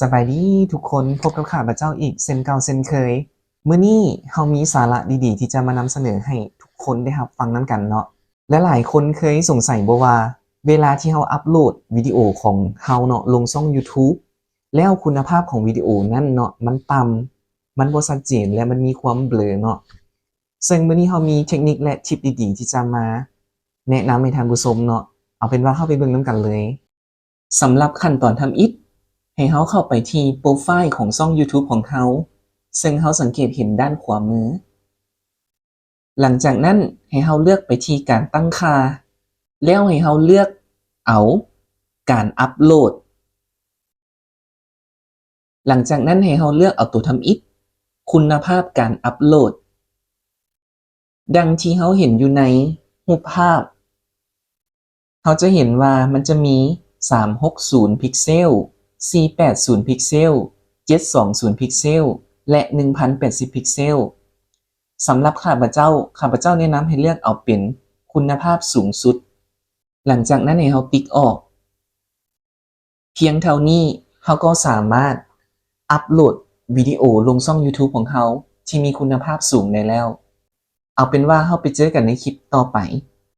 สบายดีทุกคนพบกับข้าพเจ้าอีกเซนเก่าเซนเคยมื้อนี้เฮามีสาระดีๆ ที่จะมานำเสนอให้ทุกคนได้รับฟังนํกันเนาะและหลายคนเคยสงสัยบ่ว่า เวลาที่เฮาอัปโหลดวิดีโอของเฮาเนาะลงช่อง YouTube แล้วคุณภาพของวิดีโอนั้นเนาะมันต่ำมันบ่ชัดเจนและมันมีความเบลอเนาะซึ่งมื้อนี้เฮามีเทคนิคและทิปดีๆ ที่จะมา แนะนำให้ท่านผู้ชมเนาะเอาเป็นว่าเข้าไปเบิ่งนํกันเลยสำหรับขั้นตอนทำอิฐ ให้เขาเข้าไปที่โปรไฟล์ของช่อง YouTube ของเขาซึ่งเขาสังเกตเห็นด้านขวามือ หลังจากนั้นให้เขาเลือกไปที่การตั้งค่า แล้วให้เขาเลือกเอาการอัปโหลด หลังจากนั้นให้เขาเลือกเอาตัวทำอิฐคุณภาพการอัปโหลด ดังที่เขาเห็นอยู่ในรูปภาพ เขาจะเห็นว่ามันจะมี 360 พิกเซล 480 พิกเซล 720 พิกเซล และ 1080 พิกเซล สำหรับข้าพเจ้า ข้าพเจ้าแนะนำให้เลือกเอาเป็นคุณภาพสูงสุด หลังจากนั้นให้เราติ๊กออก เพียงเท่านี้เขาก็สามารถอัปโหลดวิดีโอลงช่อง YouTube ของเขาที่มีคุณภาพสูงได้แล้ว เอาเป็นว่าเราไปเจอกันในคลิปต่อไป